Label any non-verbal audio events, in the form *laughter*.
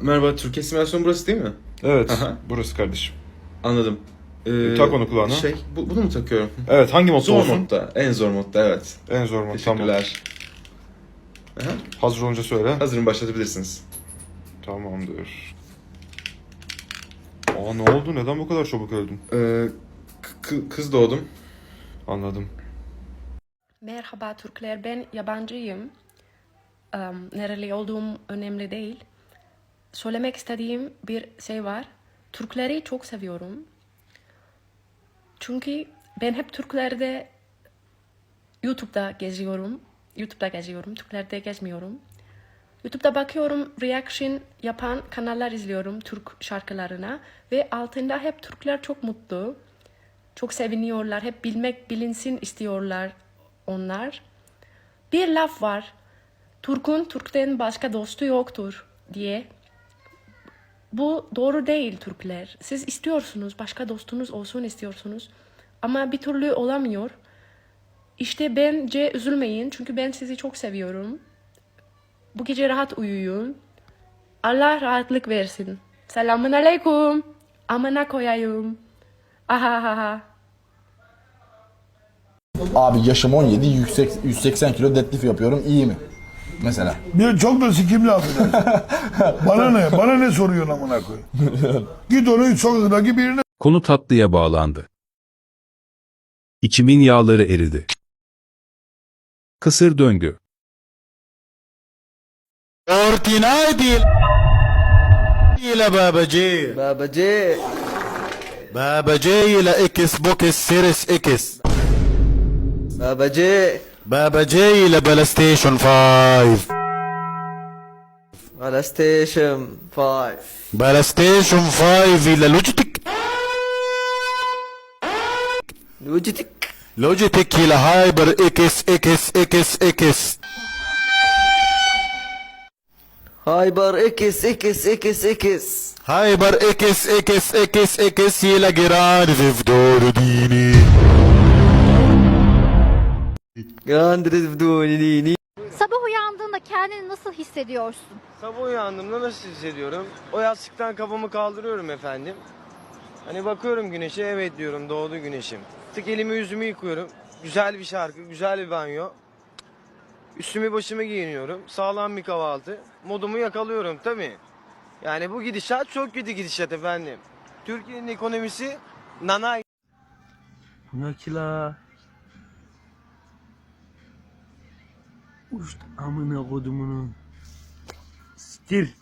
Merhaba, Türkiye simülasyon burası değil mi? Evet, Aha. burası kardeşim. Anladım. Ee, tak onu kulağına. Şey, bu, bunu mu takıyorum? Evet, hangi modda Zor olsun? modda, en zor modda evet. En zor mod, tamam. Teşekkürler. Aha, Hazır olunca söyle. hazırım başlatabilirsiniz. Tamamdır. Aa ne oldu? Neden bu kadar çabuk öldün? Ee, k- kı- kız doğdum. Anladım. Merhaba Türkler, ben yabancıyım. Em, nereli olduğum önemli değil. Söylemek istediğim bir şey var. Türkleri çok seviyorum. Çünkü ben hep Türklerde YouTube'da geziyorum. YouTube'da geziyorum, Türklerde gezmiyorum. YouTube'da bakıyorum, reaction yapan kanallar izliyorum Türk şarkılarına ve altında hep Türkler çok mutlu. Çok seviniyorlar, hep bilmek bilinsin istiyorlar onlar. Bir laf var. Türk'ün Türk'ten başka dostu yoktur diye. Bu doğru değil Türkler. Siz istiyorsunuz, başka dostunuz olsun istiyorsunuz. Ama bir türlü olamıyor. İşte bence üzülmeyin çünkü ben sizi çok seviyorum. Bu gece rahat uyuyun. Allah rahatlık versin. Selamun aleyküm. Amına koyayım. Ahahaha. Abi yaşım 17, yüksek, 180 kilo deadlift yapıyorum. iyi mi? mesela. Bir çok da sikimli affedersin. *laughs* bana ne? Bana ne soruyorsun amına koy? *laughs* Git onu üç sokaktaki birine. Konu tatlıya bağlandı. İçimin yağları eridi. Kısır döngü. Ortinay değil. ile babacı. Babacı. Babacı ile X Box Series X. Babacı. اكس بابا جي بابا جي الى بلا ستيشن 5 على ستيشن 5 بلا ستيشن 5 الى لوجيتك لوجيتك لوجيتك الى هايبر اكس اكس اكس اكس هايبر اكس اكس اكس اكس هايبر اكس اكس اكس اكس الى جيران في فدور ديني جراند بدون ديني Sabah uyandığında kendini nasıl hissediyorsun? Sabah uyandığımda nasıl hissediyorum? O yastıktan kafamı kaldırıyorum efendim. Hani bakıyorum güneşe evet diyorum doğdu güneşim. Tık elimi yüzümü yıkıyorum. Güzel bir şarkı, güzel bir banyo. Üstümü başımı giyiniyorum. Sağlam bir kahvaltı. Modumu yakalıyorum tabii. Yani bu gidişat çok kötü gidişat efendim. Türkiye'nin ekonomisi nanay. Ne Уж, а мы на воду, мы на стиль.